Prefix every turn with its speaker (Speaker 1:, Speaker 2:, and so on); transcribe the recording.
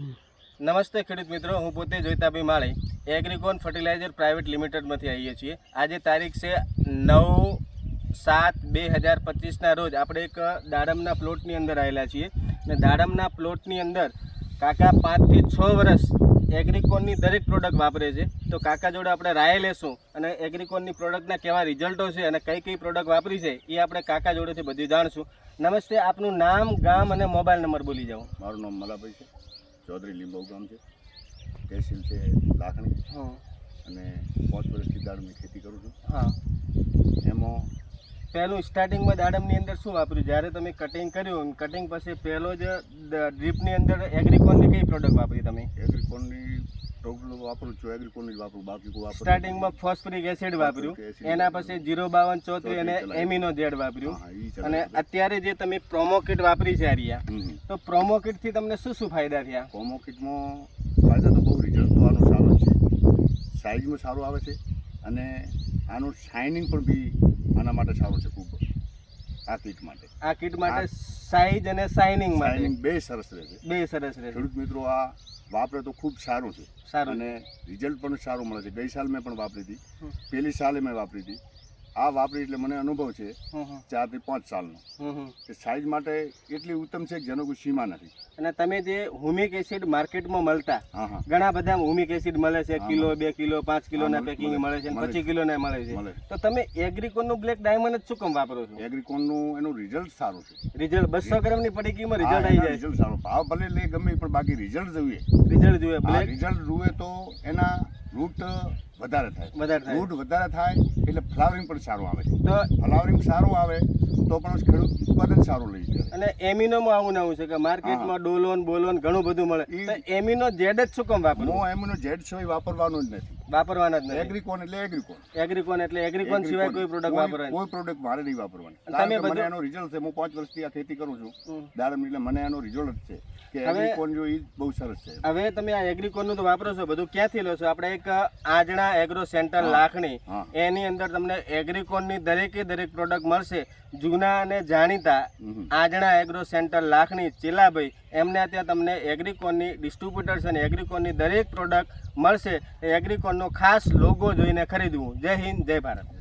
Speaker 1: નમસ્તે ખેડૂત મિત્રો, હું પોતે જોઈતાભાઈ માળી, એગ્રીકોન ફર્ટિલાઇઝર પ્રાઇવેટ લિમિટેડમાંથી આવીએ છીએ. આજે તારીખ છે નવ સાત બે હજાર પચીસના રોજ આપણે એક દાડમના પ્લોટની અંદર આવેલા છીએ અને દાડમના પ્લોટની અંદર કાકા પાંચથી છ વર્ષ એગ્રીકોનની દરેક પ્રોડક્ટ વાપરે છે. તો કાકા જોડે આપણે રાય લેશું અને એગ્રીકોનની પ્રોડક્ટના કેવા રિઝલ્ટો છે અને કઈ કઈ પ્રોડક્ટ વાપરી છે એ આપણે કાકા જોડેથી બધું જાણશું. નમસ્તે, આપનું નામ, ગામ અને મોબાઈલ નંબર બોલી જાઓ.
Speaker 2: મારું નામ મલાભાઈ છે. ચૌધરી લીંબવ ગામ છે. તહેસીલ છે લાખણી.
Speaker 1: હં.
Speaker 2: અને પાંચ વર્ષથી દાડમની ખેતી કરું છું.
Speaker 1: હા.
Speaker 2: એમાં
Speaker 1: પહેલું સ્ટાર્ટિંગમાં દાડમની અંદર શું વાપર્યું? જ્યારે તમે કટિંગ કર્યું કટિંગ પછી પહેલો જ ડ્રીપની અંદર એગ્રીકોનની કઈ પ્રોડક્ટ વાપરી તમે?
Speaker 2: એગ્રીકોનની પ્રોગ્રામ વાપરું છું એગ્રીકોનની જ વાપરું બાકી કોઈ વાપરું
Speaker 1: સ્ટાર્ટિંગમાં ફોસ્ફરિક એસિડ વાપર્યું એના. પછી જીરો બાવન ચોત્રી અને એમિનો જેડ વાપર્યું. અને અત્યારે જે તમે પ્રોમોકિટ વાપરી છે આરિયા. તો પ્રોમોકિટથી તમને શું શું ફાયદા થયા?
Speaker 2: કોમો કિટમાં ફાયદા તો બહુ રિઝલ્ટ તો આનો સારો છે. સાઇઝમાં સારું આવે છે અને આનું શાઇનિંગ પણ બી આના માટે સારું છે ખૂબ. આ કિટ માટે.
Speaker 1: આ કિટ માટે સાઇઝ અને શાઇનિંગ માટે.
Speaker 2: બે સરસ રહે છે
Speaker 1: બે સરસ રહેશે.
Speaker 2: ખેડૂત મિત્રો આ વાપરે તો ખૂબ સારું છે.
Speaker 1: સારું.
Speaker 2: અને રિઝલ્ટ પણ સારું મળે છે. ગઈ સાલ મેં પણ વાપરી હતી.
Speaker 1: પહેલી
Speaker 2: પેલી સાલે મેં વાપરી હતી. આ વાપરી એટલે મને અનુભવ છે ચારથી પાંચ સાલનો. કે સાઇઝ માટે એટલી ઉત્તમ છે કે જેનો કોઈ સીમા નથી.
Speaker 1: અને તમે જે હુમિક એસિડ માર્કેટમાં મળતા ઘણા બધા હુમિક એસિડ મળે છે કિલો બે કિલો પાંચ કિલોના પેકિંગ
Speaker 2: મળે,
Speaker 1: છે પચીસ કિલોના મળે છે. તો તમે એગ્રીકોનનું બ્લેક ડાયમંડ જ શું કામ વાપરો છો?
Speaker 2: એગ્રીકોનનું એનું રિઝલ્ટ સારું છે.
Speaker 1: રિઝલ્ટ બસો ગ્રામની પડીકીમાં રિઝલ્ટ આવી જાય?
Speaker 2: રિઝલ્ટ સારું. ભાવ ભલે લે ગમે પણ બાકી રિઝલ્ટ જોઈએ.
Speaker 1: રિઝલ્ટ જોઈએ બ્લેક
Speaker 2: રિઝલ્ટ જુએ તો એના રૂટ વધારે થાય.
Speaker 1: વધારે થાય.
Speaker 2: રૂટ વધારે થાય એટલે ફ્લાવરિંગ પણ સારું આવે છે.
Speaker 1: તો
Speaker 2: ફ્લાવરિંગ સારું આવે તો પણ ખેડૂત ઉત્પાદન સારું લઈ જાય
Speaker 1: અને એમિનોમાં આવું ને આવું છે કે માર્કેટમાં ડોલોન બોલોન ઘણું બધું મળે. તો એમિનો જેડ જ શું કામ વાપરવું?
Speaker 2: હું એમિનો જેડ સિવાય વાપરવાનું જ નથી.
Speaker 1: વાપરવાના જ નથી.
Speaker 2: એગ્રીકોન એટલે એગ્રીકોન
Speaker 1: એગ્રીકોન એટલે એગ્રીકોન સિવાય કોઈ પ્રોડક્ટ વાપરવાની.
Speaker 2: કોઈ પ્રોડક્ટ મારે નહીં વાપરવાની.
Speaker 1: તમે
Speaker 2: મને એનો રિઝલ્ટ છે. હું પાંચ વર્ષથી આ ખેતી કરું છું. દાડમ એટલે મને એનો રિઝલ્ટ જ છે કે એગ્રીકોન જો એ બહુ સરસ છે.
Speaker 1: હવે તમે આ એગ્રીકોનનું તો વાપરો છો બધું ક્યાંથી લો છો? આપણે એક આજણા એગ્રો સેન્ટર લાખણી. એની અંદર તમને એગ્રીકોનની દરેકે દરેક પ્રોડક્ટ મળશે. જૂના અને જાણીતા. આજણા એગ્રો સેન્ટર લાખણી ચેલાભાઈ એમને ત્યાં તમને એગ્રીકોનની ડિસ્ટ્રીબ્યુટર્સ અને એગ્રીકોનની દરેક પ્રોડક્ટ મળશે. એગ્રીકોનનો ખાસ લોગો જોઈને ખરીદવું. જય હિન્દ જય ભારત.